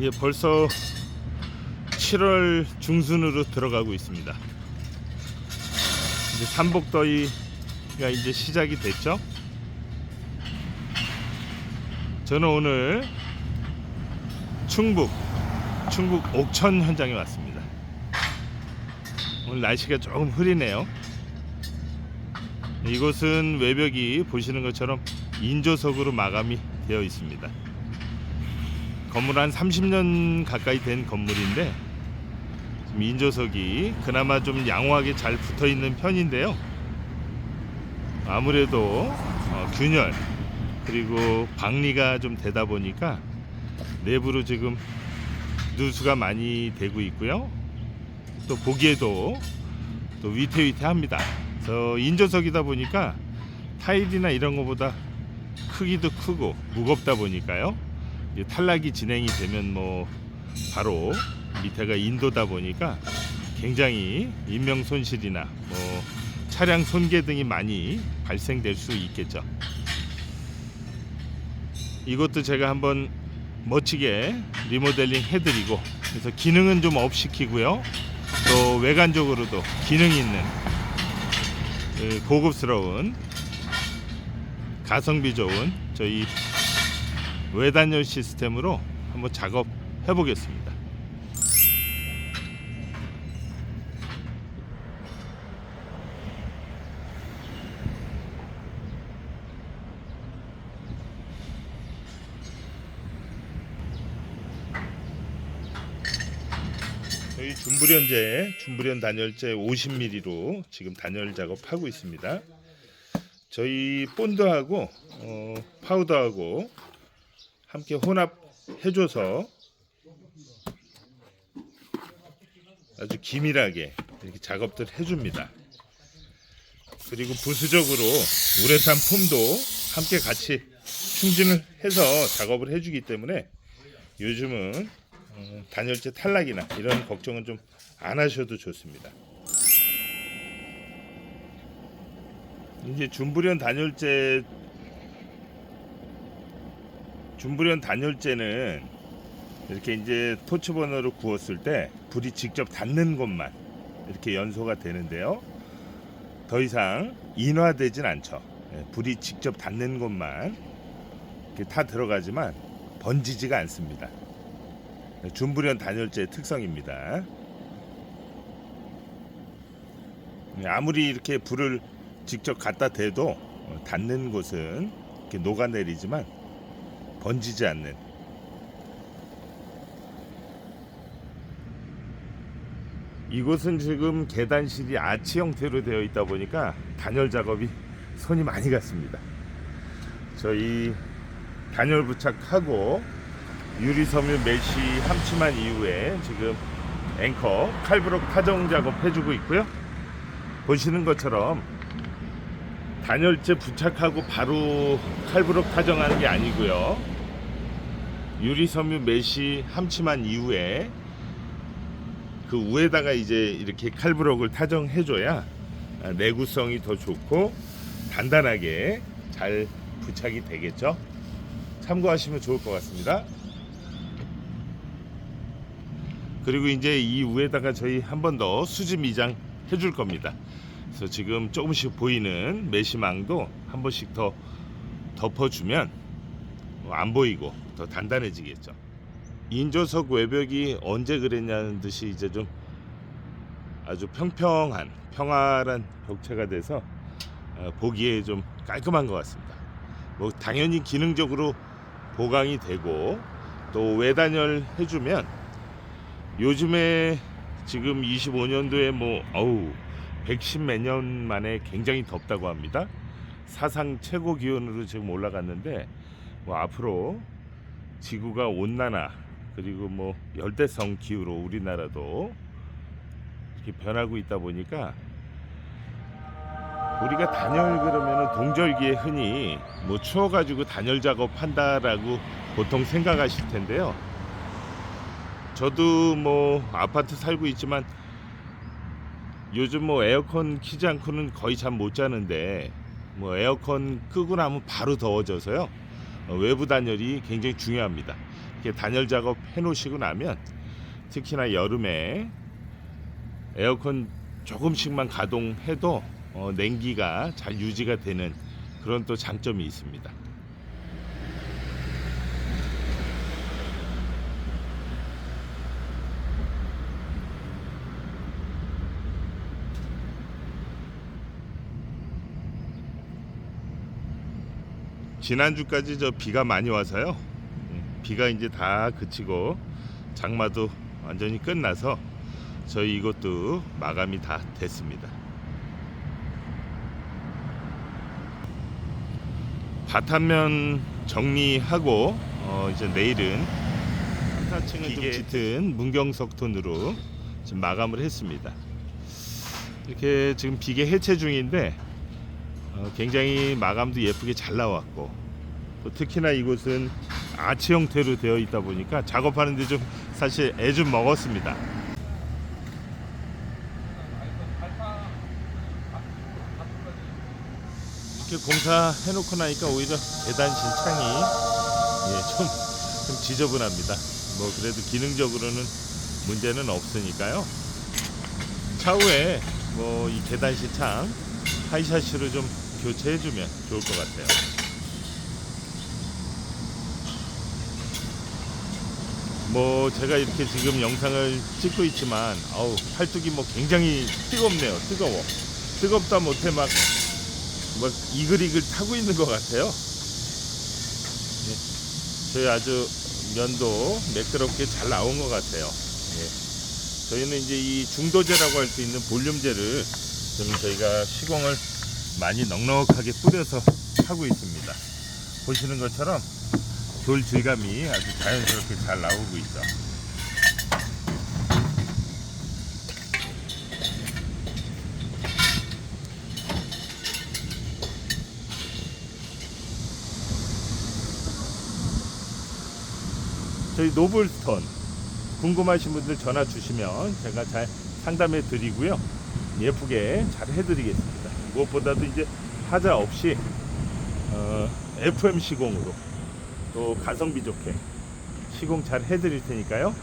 예, 벌써 7월 중순으로 들어가고 있습니다. 이제 삼복더위가 이제 시작이 됐죠. 저는 오늘 충북 충북 옥천 현장에 왔습니다. 오늘 날씨가 조금 흐리네요. 이곳은 외벽이 보시는 것처럼 인조석으로 마감이 되어 있습니다. 건물 한 30년 가까이 된 건물인데 인조석이 그나마 좀 양호하게 잘 붙어 있는 편인데요. 아무래도 어, 균열 그리고 방리가 좀 되다 보니까 내부로 지금 누수가 많이 되고 있고요. 또 보기에도 또 위태위태합니다. 저 인조석이다 보니까 타일이나 이런 것보다 크기도 크고 무겁다 보니까요. 이 탈락이 진행이 되면 뭐 바로 밑에가 인도다 보니까 굉장히 인명 손실이나 뭐 차량 손괴 등이 많이 발생될 수 있겠죠. 이것도 제가 한번 멋지게 리모델링 해드리고 그래서 기능은 좀 업 시키고요. 또 외관적으로도 기능 있는 그 고급스러운 가성비 좋은 저희 외단열 시스템으로 한번 작업해 보겠습니다. 저희 준불연제 준불연 단열재 50mm로 지금 단열 작업하고 있습니다. 저희 본드하고 어, 파우더하고 함께 혼합해줘서 아주 기밀하게 이렇게 작업들 해줍니다. 그리고 부수적으로 우레탄 폼도 함께 같이 충진을 해서 작업을 해주기 때문에 요즘은 어, 단열재 탈락이나 이런 걱정은 좀 안 하셔도 좋습니다. 이제 준불연 단열재 준불연 단열재는 이렇게 이제 토치버너로 구웠을 때 불이 직접 닿는 것만 이렇게 연소가 되는데요. 더 이상 인화되진 않죠. 예, 불이 직접 닿는 것만 이렇게 다 들어가지만 번지지가 않습니다. 네, 준불연 단열재의 특성입니다. 네, 아무리 이렇게 불을 직접 갖다 대도 어, 닿는 곳은 이렇게 녹아내리지만 번지지 않는 이곳은 지금 계단실이 아치 형태로 되어 있다 보니까 단열 작업이 손이 많이 갔습니다. 저희 단열 부착하고 유리 섬유 메시 함침한 이후에 지금 앵커 칼브록 타정 작업 해주고 있고요. 보시는 것처럼 단열재 부착하고 바로 칼브록 타정하는 게 아니고요. 유리섬유 메시 함침한 이후에 그 위에다가 이제 이렇게 칼브록을 타정해줘야 내구성이 더 좋고 단단하게 잘 부착이 되겠죠. 참고하시면 좋을 것 같습니다. 그리고 이제 이 위에다가 저희 한 번 더 수지 미장 해줄 겁니다. 그래서 지금 조금씩 보이는 메시망도 한 번씩 더 덮어주면 안 보이고 더 단단해지겠죠. 인조석 외벽이 언제 그랬냐는 듯이 이제 좀 아주 평평한 평활한 벽체가 돼서 어, 보기에 좀 깔끔한 것 같습니다. 뭐 당연히 기능적으로 보강이 되고 또 외단열 해주면 요즘에 지금 25년도에 뭐 어우 110 몇 년 만에 굉장히 덥다고 합니다. 사상 최고 기온으로 지금 올라갔는데 뭐 앞으로 지구가 온난화 그리고 뭐 열대성 기후로 우리나라도 이렇게 변하고 있다 보니까 우리가 단열 그러면은 동절기에 흔히 뭐 추워가지고 단열 작업한다라고 보통 생각하실 텐데요. 저도 뭐 아파트 살고 있지만 요즘 뭐 에어컨 키지 않고는 거의 잠 못 자는데 뭐 에어컨 끄고 나면 바로 더워져서요. 어, 외부 단열이 굉장히 중요합니다. 이렇게 단열 작업 해 놓으시고 나면 특히나 여름에 에어컨 조금씩만 가동해도 어, 냉기가 잘 유지가 되는 그런 또 장점이 있습니다. 지난주까지 저 비가 많이 와서요. 예, 비가 이제 다 그치고 장마도 완전히 끝나서 저희 이것도 마감이 다 됐습니다. 바탕면 정리하고 어 이제 내일은 한타층을 좀 짙은 문경석 톤으로 지금 마감을 했습니다. 이렇게 지금 비계 해체 중인데 어, 굉장히 마감도 예쁘게 잘 나왔고 또 특히나 이곳은 아치 형태로 되어 있다 보니까 작업하는데 좀 사실 애 좀 먹었습니다. 이렇게 공사 해 놓고 나니까 오히려 계단 신창이 예, 좀, 좀 지저분합니다. 뭐 그래도 기능적으로는 문제는 없으니까요. 차후에 뭐 이 계단 신창 하이샤시로 좀 교체해주면 좋을 것 같아요. 뭐 제가 이렇게 지금 영상을 찍고 있지만 아우 팔뚝이 뭐 굉장히 뜨겁네요. 뜨거워. 뜨겁다 못해 막, 막 이글이글 타고 있는 것 같아요. 예. 저희 아주 면도 매끄럽게 잘 나온 것 같아요. 예. 저희는 이제 이 중도제라고 할 수 있는 볼륨제를 좀 저희가 시공을 많이 넉넉하게 뿌려서 하고 있습니다. 보시는 것처럼 돌 질감이 아주 자연스럽게 잘 나오고 있죠. 저희 노블스톤 궁금하신 분들 전화 주시면 제가 잘 상담해 드리고요. 예쁘게 잘 해드리겠습니다. 무엇보다도 이제 하자 없이 어, FM 시공으로 또 가성비 좋게 시공 잘 해드릴 테니까요.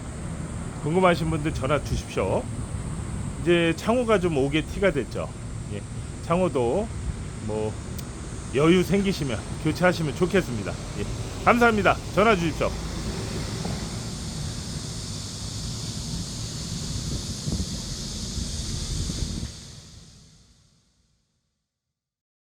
궁금하신 분들 전화 주십시오. 이제 창호가 좀 오게 티가 됐죠. 예, 창호도 뭐 여유 생기시면 교체하시면 좋겠습니다. 예, 감사합니다. 전화 주십시오.